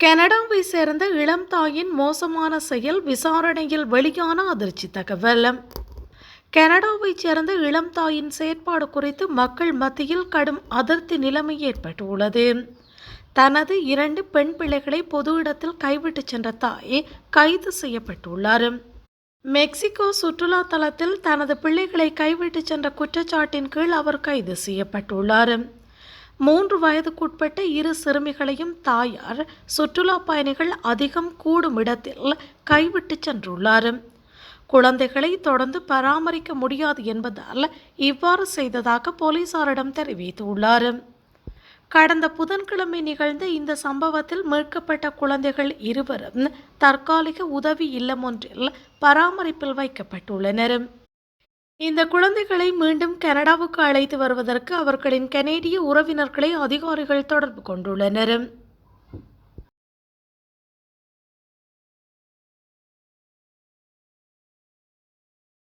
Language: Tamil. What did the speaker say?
கனடாவை சேர்ந்த இளம் தாயின் மோசமான செயல் விசாரணையில் வெளியான அதிர்ச்சி தகவல். கனடாவைச் சேர்ந்த இளம் தாயின் செயற்பாடு குறித்து மக்கள் மத்தியில் கடும் அதிருப்தி நிலைமை ஏற்பட்டுள்ளது. தனது இரண்டு பெண் பிள்ளைகளை பொது இடத்தில் கைவிட்டுச் சென்ற தாய் கைது செய்யப்பட்டுள்ளார். மெக்சிகோ சுற்றுலா தலத்தில் தனது பிள்ளைகளை கைவிட்டு சென்ற குற்றச்சாட்டின் கீழ் அவர் கைது செய்யப்பட்டுள்ளார். மூன்று வயதுக்குட்பட்ட இரு சிறுமிகளையும் தாயார் சுற்றுலா பயணிகள் அதிகம் கூடும் இடத்தில் கைவிட்டு சென்றுள்ளார். குழந்தைகளை தொடர்ந்து பராமரிக்க முடியாது என்பதால் இவ்வாறு செய்ததாக போலீசாரிடம் தெரிவித்துள்ளார். கடந்த புதன்கிழமை நிகழ்ந்த இந்த சம்பவத்தில் மீட்கப்பட்ட குழந்தைகள் இருவரும் தற்காலிக உதவி இல்லம் ஒன்றில் பராமரிப்பில் வைக்கப்பட்டுள்ளனர். இந்த குழந்தைகளை மீண்டும் கனடாவுக்கு அழைத்து வருவதற்கு அவர்களின் கனேடிய உறவினர்களை அதிகாரிகள் தொடர்பு கொண்டுள்ளனர்.